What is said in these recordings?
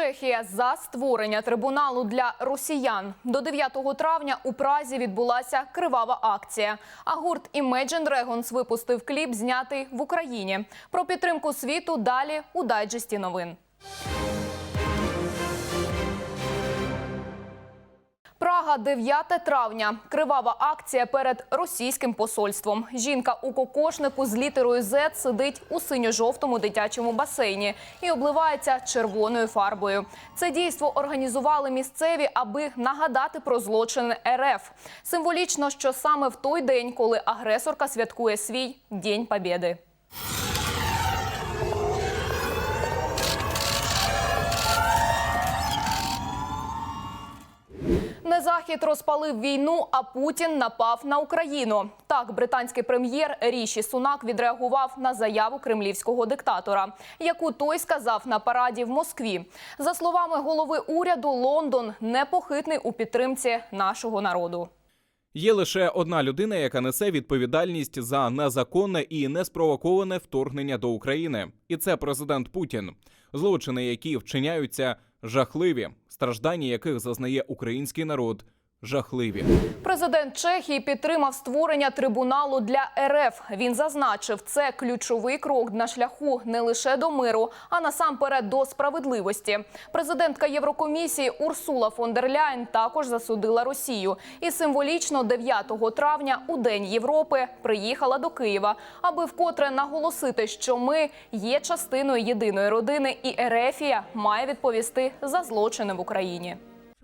Чехія за створення трибуналу для росіян. До 9 травня у Празі відбулася кривава акція. А гурт Imagine Dragons випустив кліп, знятий в Україні. Про підтримку світу далі у дайджесті новин. Прага, 9 травня. Кривава акція перед російським посольством. Жінка у кокошнику з літерою Z сидить у синьо-жовтому дитячому басейні і обливається червоною фарбою. Це дійство організували місцеві, аби нагадати про злочини РФ. Символічно, що саме в той день, коли агресорка святкує свій День Побєди. Не захід розпалив війну, а Путін напав на Україну. Так, британський прем'єр Ріші Сунак відреагував на заяву кремлівського диктатора, яку той сказав на параді в Москві. За словами голови уряду, Лондон непохитний у підтримці нашого народу. Є лише одна людина, яка несе відповідальність за незаконне і неспровоковане вторгнення до України, і це президент Путін. Злочини, які вчиняються, жахливі, страждання яких зазнає український народ, жахливі. Президент Чехії підтримав створення трибуналу для РФ. Він зазначив, це ключовий крок на шляху не лише до миру, а насамперед до справедливості. Президентка Єврокомісії Урсула фон дер Ляйн також засудила Росію і символічно 9 травня у День Європи приїхала до Києва, аби вкотре наголосити, що ми є частиною єдиної родини, і Ерефія має відповісти за злочини в Україні.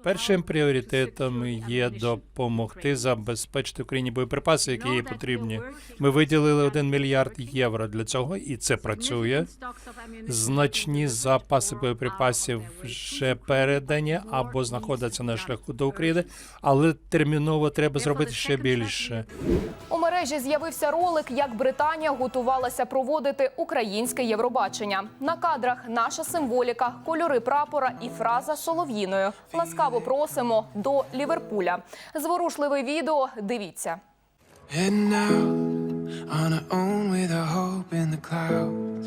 Першим пріоритетом є допомогти забезпечити Україні боєприпаси, які їй потрібні. Ми виділили 1 мільярд євро для цього, і це працює. Значні запаси боєприпасів вже передані або знаходяться на шляху до України, але терміново треба зробити ще більше. Мережі з'явився ролик, як Британія готувалася проводити українське Євробачення. На кадрах наша символіка, кольори прапора і фраза солов'їною. Ласкаво просимо до Ліверпуля. Зворушливе відео. Дивіться. Heading out on our own with our hope in the clouds.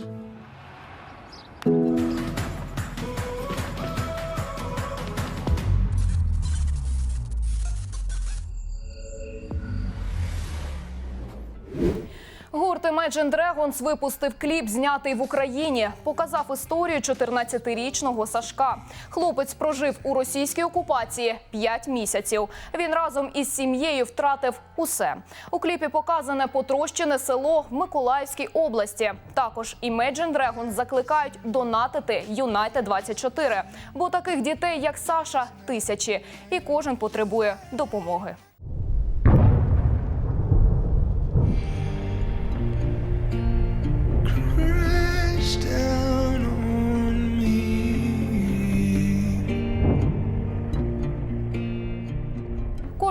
Гурт Imagine Dragons випустив кліп, знятий в Україні. Показав історію 14-річного Сашка. Хлопець прожив у російській окупації 5 місяців. Він разом із сім'єю втратив усе. У кліпі показане потрощене село в Миколаївській області. Також Imagine Dragons закликають донатити United 24 бо таких дітей, як Саша, тисячі, і кожен потребує допомоги.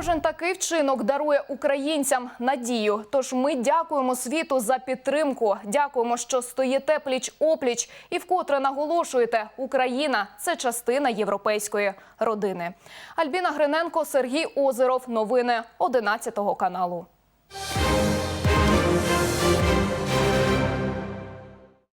Кожен такий вчинок дарує українцям надію. Тож ми дякуємо світу за підтримку. Дякуємо, що стоїте пліч опліч і вкотре наголошуєте, Україна це частина європейської родини. Альбіна Гриненко, Сергій Озеров. Новини 11 каналу.